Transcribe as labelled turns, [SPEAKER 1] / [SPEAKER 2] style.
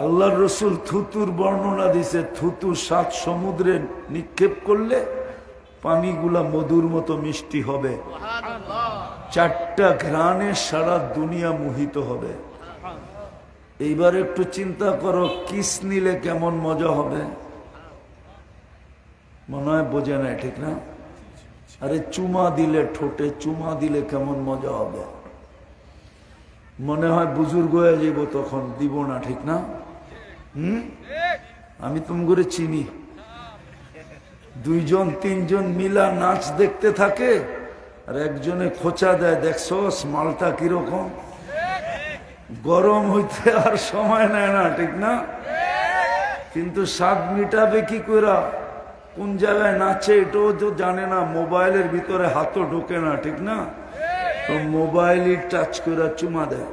[SPEAKER 1] আল্লাহর রসুল থুতুর বর্ণনা দিছে, থুতু সাত সমুদ্রে নিক্ষেপ করলে পানিগুলা মধুর মতো মিষ্টি হবে। চারটা ঘ্রাণে সারা দুনিয়া মোহিত হবে। এইবার একটু চিন্তা করো, কিস নিলে কেমন মজা হবে? মনে হয় বোঝে না ঠিক না? আরে চুমা দিলে ঠোঁটে, চুমা দিলে কেমন মজা হবে? মনে হয় বুজুর্গ হয়ে যাব তখন, দিব না, ঠিক না? হুম? আমি তুমি করে চিনি। দুইজন, তিনজন মিলা নাচ দেখতে থাকে, আর একজনে খোঁচা দেয়, দেখছ মালটা কীরকম? গরম হইতে আর সময় নেয় না, ঠিক না? কিন্তু স্বাদ মিটাবে কি করা কোন জায়গায় নাচে এটাও তো জানে না, মোবাইলের ভিতরে হাতও ঢোকে না, ঠিক না? তো মোবাইলই টাচ করে চুমা দেয়।